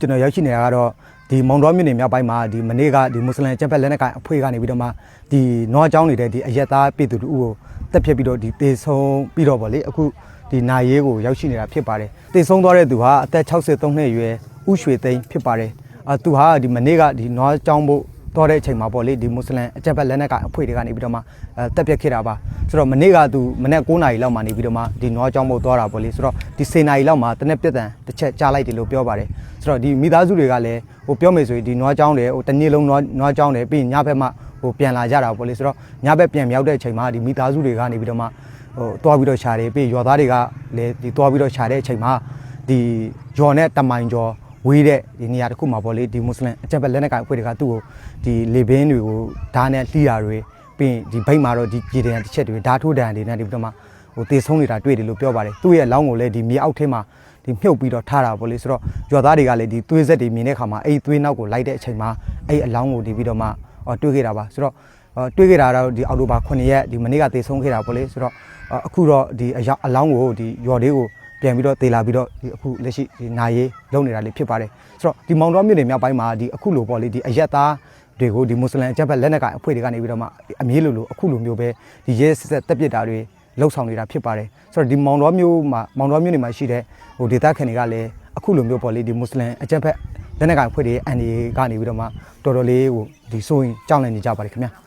ကျွန်တော်ရောက်ရှိနေတာကတော့ဒီမောင်တော်မြို့နယ်မြောက်ပိုင်းမှာဒီမနေ့ကဒီမွတ်စလင်ကျက်ဖက်လက်နက်ကိုင်အဖွဲ့ကနေပြီးတော့မှဒီနွားကျောင်းနေတဲ့ဒီအရက်သားပြည်သူတို့ကိုတက်ဖြတ်ပြီးတော့ဒီတေဆုံးပြီးတော့ဗောလေအခုဒီနာရေးကိုရောက်ရှိနေတာဖြစ်ပါတယ်တေဆုံးသွားတဲ့သူဟာအသက်63နှစ်အရွယ်ဥရွှေသိန်းဖြစ်ပါတယ်အသူဟာဒီမနေ့ကဒီနွားကျောင်းဖို့ တော့တဲ့အချိန်မှာပေါ့လေဒီမွတ်စလင်အကြက်ဘက်လက်နက်ကအဖွဲ့တွေကနေပြီးတော့မှအဲတက်ပြက်ခဲ့တာပါဆိုတော့မနေ့ကသူမနေ့9နာရီလောက်မှနေပြီးတော့မှဒီနွားကြောင်းမို့သွားတာပေါ့လေဆိုတော့ဒီ10နာရီလောက်မှတနက်ပြက်တန်တစ်ချက်ကြားလိုက်တယ်လို့ပြောပါတယ်ဆိုတော့ဒီမိသားစုတွေကလည်းဟိုပြောမယ်ဆိုရင်ဒီနွားကြောင်းတယ်ဟိုတနေ့လုံးနွားနွားကြောင်းတယ်ပြီးရင်ညဘက်မှဟိုပြန်လာကြတာပေါ့လေဆိုတော့ညဘက်ပြန်မြောက်တဲ့အချိန်မှာဒီမိသားစုတွေကနေပြီးတော့မှဟိုတွားပြီးတော့ရှာတယ်ပြီးရင်ရွာသားတွေကလည်းဒီတွားပြီးတော့ရှာတဲ့အချိန်မှာဒီဂျော်နဲ့တမိုင်ကျော် ဝေးတဲ့ဒီနေရာတစ်ခုမှာပေါ့လေဒီမွတ်စလင်အကြက်ဘက်လက်နက်ကိုင်အဖွဲ့တွေကသူ့ကိုဒီလေဘင်းတွေကိုဓာတ်နဲ့လှီတာတွေပြီးရင်ဒီဘိတ်မှာတော့ဒီကြည်တံတစ်ချက်တွေဓာတ်ထိုးတံတွေနဲ့ဒီပြီးတော့မှဟိုတေဆုံးနေတာတွေ့တယ်လို့ပြောပါတယ်သူ့ရဲ့အလောင်းကိုလည်းဒီမြေအောက်ထဲမှာဒီမြုပ်ပြီးတော့ထားတာပေါ့လေဆိုတော့ရွာသားတွေကလည်းဒီသွေးဆက်တွေမြင်တဲ့ခါမှာအဲ့ဒီသွေးနောက်ကိုလိုက်တဲ့အချိန်မှာအဲ့ဒီအလောင်းကိုဒီပြီးတော့မှဟောတွေ့ခဲ့တာပါဆိုတော့ဟောတွေ့ခဲ့တာတော့ဒီအောက်တိုဘာ9ရက်ဒီမနေ့ကတေဆုံးခဲ့တာပေါ့လေဆိုတော့ဟောအခုတော့ဒီအရောက်အလောင်းကိုဒီရွာလေးကို ပြန်ပြီးတော့တေလာပြီးတော့ဒီအခုလက်ရှိဒီနာရေးလုပ်နေတာလေးဖြစ်ပါတယ်ဆိုတော့ဒီမောင်တော်မြို့နယ်မြောက်ပိုင်းမှာဒီအခုလိုပေါ့လေဒီအရက်သားတွေကိုဒီမွတ်စလင်အကြက်ဘက်လက်နက်ကိုင်အဖွဲ့တွေကနေပြီးတော့မှအမြဲလိုလိုအခုလိုမျိုးပဲဒီရဲစစ်စစ်တက်ပစ်တာတွေလှုပ်ဆောင်နေတာဖြစ်ပါတယ်ဆိုတော့ဒီမောင်တော်မြို့မှာမောင်တော်မြို့နယ်မှာရှိတဲ့ဟိုဒေသခံတွေကလည်းအခုလိုမျိုးပေါ့လေဒီမွတ်စလင်အကြက်ဘက်လက်နက်ကိုင်အဖွဲ့တွေအန်ဒီကနေပြီးတော့မှတော်တော်လေးဟိုဒီစိုးရင်ကြောက်လန့်နေကြပါတယ်ခင်ဗျာ